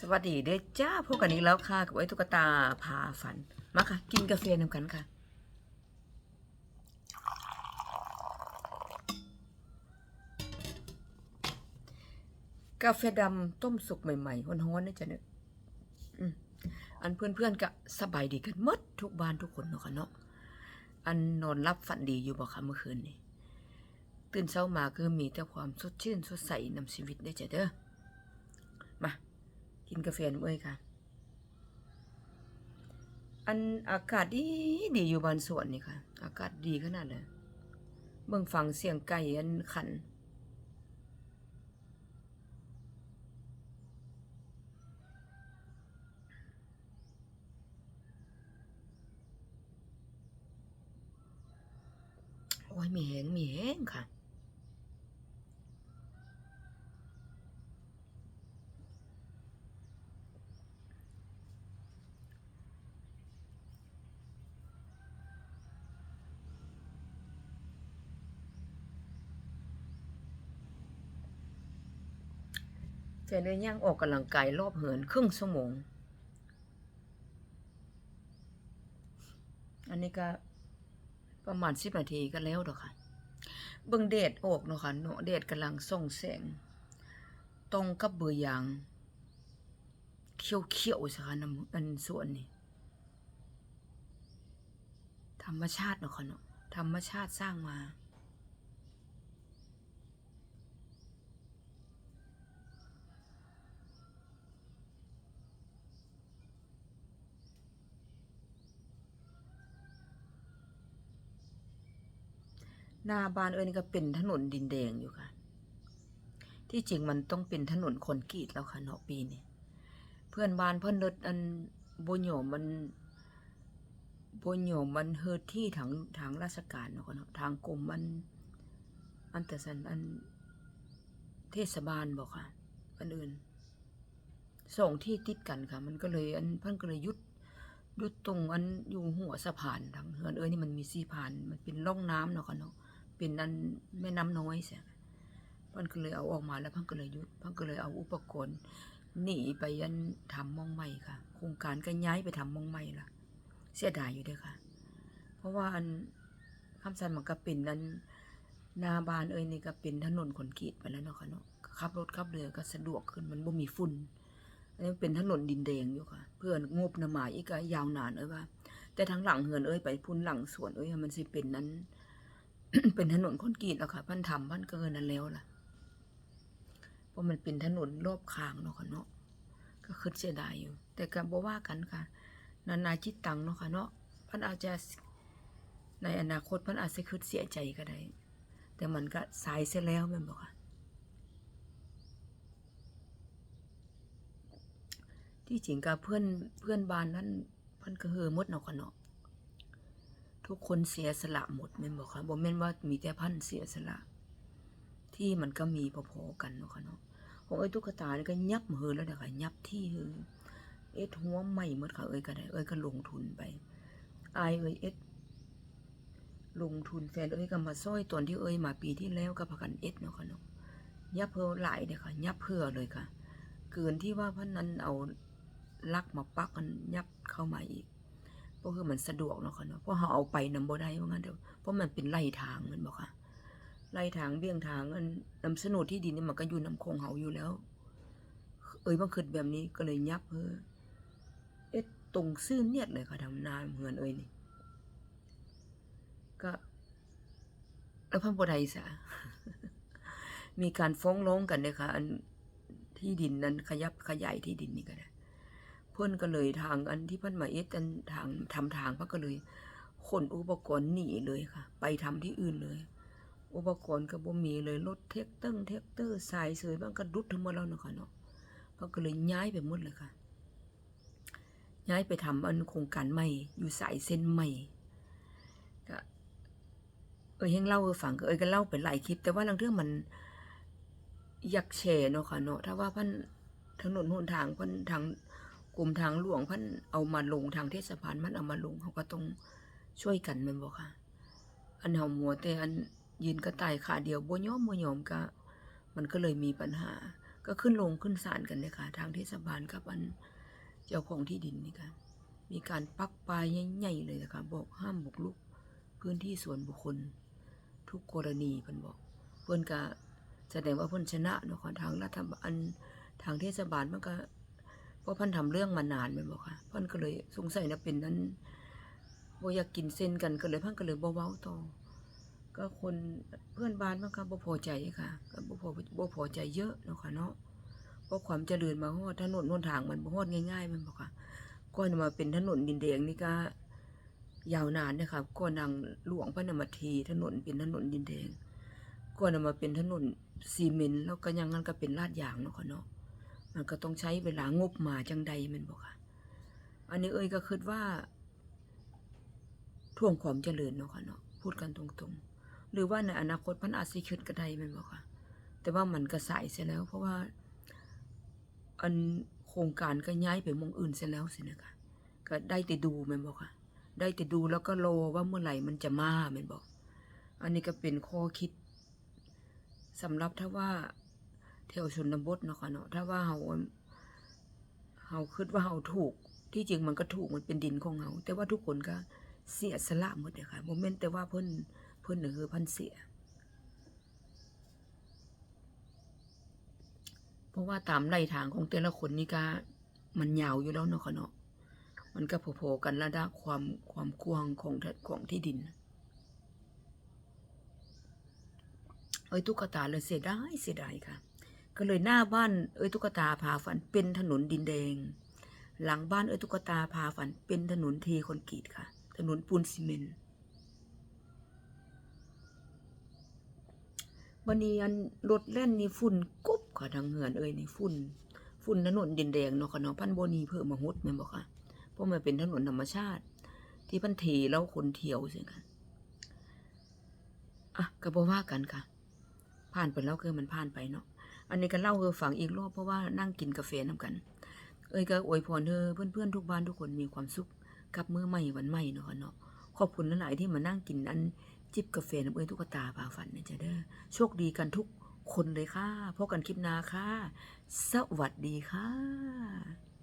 สวัสดีเด้จ้าพบกันอีกแล้วค่ะ กับไอ้ตุ๊กตาพาฝัน มาค่ะ กินกาแฟนำกันค่ะ กาแฟดำต้มสุกใหม่ๆฮ้อนๆนะจ๊ะเนี่ยอืมอันเพื่อนๆก็สบายดีกันหมดทุกบ้านทุกคนเนาะค่ะเนาะอันนอนรับฝันดีอยู่บ่คะเมื่อคืนนี้ตื่นเช้ามาคือมีแต่ความสดชื่นสดใสนำชีวิตได้จ้ะเด้อมา กินกาแฟน้ำเอ้ยค่ะ อันอากาศดีดีอยู่บ้านสวนนี่ค่ะ อากาศดีขนาดเลยเบิ่งฟังเสียงไก่อันขัน โอ้ยมีแหงมีแหงค่ะ แฟนเลยย่างออกกำลังกายรอบเหินครึ่งชั่วโมง อันนี้ก็ประมาณสิบนาทีก็แล้วดอกค่ะ เบิ่งเดดออกเนาะค่ะเนาะเดดกำลังส่งแสง ตรงกับเบือยางเขียวๆสิคะน้ำอันส่วนนี่ธรรมชาติเนาะค่ะเนาะธรรมชาติสร้างมา หน้าบ้านเอ้ยนี่ก็เป็นถนนดินแดงอยู่ค่ะ ที่จริงมันต้องเป็นถนนคอนกรีตแล้วค่ะเนาะปีนี้เพื่อนบ้านเพื่อนรถอันโบโยมมันโบโยมมันเฮิดที่ทางทางราชการเนาะค่ะเนาะทางกรมมันอันแต่สันอันเทศบาลบอกค่ะอันอื่นสองที่ติดกันค่ะ มันก็เลยอันเพิ่นก็เลยยุดยุดตรงอันอยู่หัวสะพานทางเฮือนเอ้ยนี่มันมีสีพาน มันเป็นร่องน้ำเนาะค่ะเนาะ เป็นอันแม่น้ำน้อยเสียเพิ่นก็เลยเอาออกมาแล้วพิ่นก็เลยยุดพิ่นก็เลยเอาอุปกรณ์หนีไปยันทำมองใหม่ค่ะ โครงการก็ย้ายไปทำมองใหม่ละเสียดายอยู่ด้อค่ะ เพราะว่าอันคำสันมันก็เป็นอันนาบานเอ้ยนี่ก็เป็นถนนคอนกรีตไปแล้วเนาะค่ะเนาะขับรถขับเรือก็สะดวกขึ้นมันบ่มีฝุ่นอันนี้เป็นถนนดินแดงอยู่ค่ะ เพื่อนงบน้ำหมายอีกก็ยาวนานเอ้ยว่า แต่ทางหลังเฮือนเอ้ยไปพุ่นหลังสวนเอ้ยมันสิเป็นนั้น เป็นถนนคอนกรีตแล้วค่ะพันทำพันเกินนั้นแล้วล่ะเพราะมันเป็นถนนรอบข้างเนาะค่ะเนาะก็คิดเสียดายอยู่ แต่ก็บ่ว่ากันค่ะ นานาจิตตังเนาะค่ะเนาะพันอาจจะในอนาคตพันอาจจะคิดเสียใจก็ได้ แต่มันก็สายเสียแล้วแม่นบ่ค่ะที่จริงกับเพื่อนเพื่อนบ้านนั้นเพิ่นก็เฮือมดเนาะค่ะเนาะ ทุกคนเสียสละหมดแม่นบอกค่ะบ่แม่นว่ามีแต่พันเสียสละ ที่มันก็มีพอๆกันเนาะค่ะเนาะของเอ้ยตุ๊กตานี่ก็ยับเฮือแล้วเด้อค่ะยับที่เฮือเอ็ดหัวใหม่หมดค่ะเอ้ยก็ได้เอ้ยก็ลงทุนไปอายเอ้ยเอ็ดลงทุนแฟนเอ้ยก็มาซ้อยตอนที่เอ้ยมาปีที่แล้วก็พากันเอ็ดเนาะค่ะเนาะยับเฮือหลายเด้อค่ะ ยับเฮือเลยค่ะ เกินที่ว่าพันนั้นเอาลักมาปักกันยับเข้ามาอีก ก็คือมันสะดวกเนาะค่ะเนาะเพราะเขาเอาไปนำบ่ได้ว่าะงั้นเถอะเพราะมันเป็นไล่ทางมันบอกค่ะไล่ทางเบี่ยงทางอันนำโฉนดที่ดินนี่มันก็อยู่นำคงเฮาอยู่แล้ว เอ้ยบางคืนแบบนี้ก็เลยยับเพ้อเอ๊ะตรงซื่อเนียดเลยค่ะทำนาเหมือนเอ้ยนี่ ก็แล้วพันบ่ได้ซะมีการฟ้องร้องกันเลยค่ะอันที่ดินนั้นขยับขยายที่ดินนี่ก็ได้ เพื่อนก็เลยทางอันที่เพื่อนมาเอ็ดอันทางทำทางเพื่อนก็เลยขนอุปกรณ์หนีเลยค่ะ ไปทำที่อื่นเลย อุปกรณ์ก็บ่มีเลยรถเทคเตอร์เทคเตอร์สายเสยบ้างก็ดุดทั้งหมดแล้วเนาะค่ะเนาะเพื่อนก็เลยย้ายไปหมดเลยค่ะ ย้ายไปทำอันโครงการใหม่อยู่สายเส้นใหม่ก็เอ้ยยังเล่าให้ฟังก็เอ้ยก็เล่าเป็นหลายคลิป แต่ว่าบางเรื่องมันอยากแชร์เนาะค่ะเนาะถ้าว่าพันถนนหนทางพันทาง กลุ่มทางหลวงพันเอามาลงทางเทศบาลมันเอามาลงเขาก็ต้องช่วยกันม่นบ่ค่ะ อันเฮามัวแต่อันยืนก็ตายขาเดียวบ่ยอมบ่ยอมก็มันก็เลยมีปัญหา ก็ขึ้นลงขึ้นศาลกันเลยค่ะ ทางเทศบาลกับอันเจ้าของที่ดินนี่ค่ะมีการปักปลายใหญ่ๆเลยนะคะบอกห้ามบุกรุกพื้นที่ส่วนบุคคล ทุกกรณีเพิ่นบอก เพิ่นก็แสดงว่าเพิ่นชนะเนาะค่ะทางรัฐบาลทางเทศบาลมันก็ เพราะพิ่นทำเรื่องมานานแม่นบ่ค่ะพิ่นก็เลยสงสัยนะเป็นนั้นบ่อยากกินเส้นกันก็เลยพิ่นก็เลยบ่เว้าต่อก็คนเพื่อนบ้านมันก็บ่พอใจค่ะก็บ่พอบ่พอใจเยอะเนาะค่ะเนาะเพราะความเจริญมาฮอดถนนหนทางมันบ่ฮอดง่ายๆมันบ่ค่ะก่อนมาเป็นถนนดินแดงนี่ก็ยาวนานนะครับก่อนนางหลวงพระนมทีถนนเป็นถนนดินแดงก่อนมาเป็นถนนซีเมนต์แล้วก็ยังงั้นก็เป็นลาดยางเนาะค่ะเนาะ มันก็ต้องใช้เวลางบมาจังใดม่นบ่ค่ะ อันนี้เอ้ยก็คิดว่าท่วงความเจริญเนาะค่ะเนาะพูดกันตรงๆ หรือว่าในอนาคตมันอาจสิขึ้นก็ได้ม่นบ่ค่ะ แต่ว่ามันก็สายเสียแล้ว เพราะว่า อันโครงการก็ย้ายไปมองอื่นเสียแล้วสินะคะก็ได้แต่ดูม่นบ่ค่ะ ได้แต่ดูแล้วก็รอว่าเมื่อไหร่มันจะมาม่นบ่อันนี้ก็เป็นข้อคิดสำหรับถ้าว่า แถวชนบทเนาะค่ะเนาะถ้าว่าเฮาเฮาคิดว่าเฮาถูก ที่จริงมันก็ถูกมันเป็นดินของเฮาแต่ว่าทุกคนก็เสียสละหมดเลยค่ะบ่แม่นแต่ว่าเพิ่นเพิ่นน่ะคือเพันเสีย เพราะว่าตามไล่ทางของแต่ละคนนี่ก็มันยาวอยู่แล้วเนาะค่ะเนาะมันก็พอๆกันระดับความความกว้างของของที่ดินเอ้ยตุ๊กตาเลยเสียดายเสียดายค่ะ ก็เลยหน้าบ้านเอ้ยตุ๊กตาพาฝันเป็นถนนดินแดง หลังบ้านเอ้ยตุ๊กตาพาฝันเป็นถนนเทคอนกรีตค่ะ ถนนปูนซีเมนต์วันนี้อันรถแล่นนี่ฝุ่นกุบค่ะทางเหือนเอ้ยนี่ฝุ่นฝุ่นถนนดินแดงเนาะค่ะเนาะพันโบนีเพิ่มมาฮุดแม่นบ่ค่ะเพราะมันเป็นถนนธรรมชาติ ที่พันเทแล้วคนเที่ยวสิค่ะอะก็บ่ว่ากันค่ะ ผ่านไปแล้วคือมันผ่านไปเนาะ อันนี้ก็เล่าเธอฟังอีกรอบเพราะว่านั่งกินกาแฟน้ากัน เอ้ยก็อวยพรเธอเพื่อนๆทุกบ้านทุกคนมีความสุขกับมื้อใหม่วันใหม่เนาะเนาะขอบคุณหลายที่มานั่งกินอันจิบกาแฟน้ำเอ้ยตุ๊กตาพาฝันนะจ๊ะเด้อโชคดีกันทุกคนเลยค่ะพบกันคลิปหน้าค่ะ สวัสดีค่ะ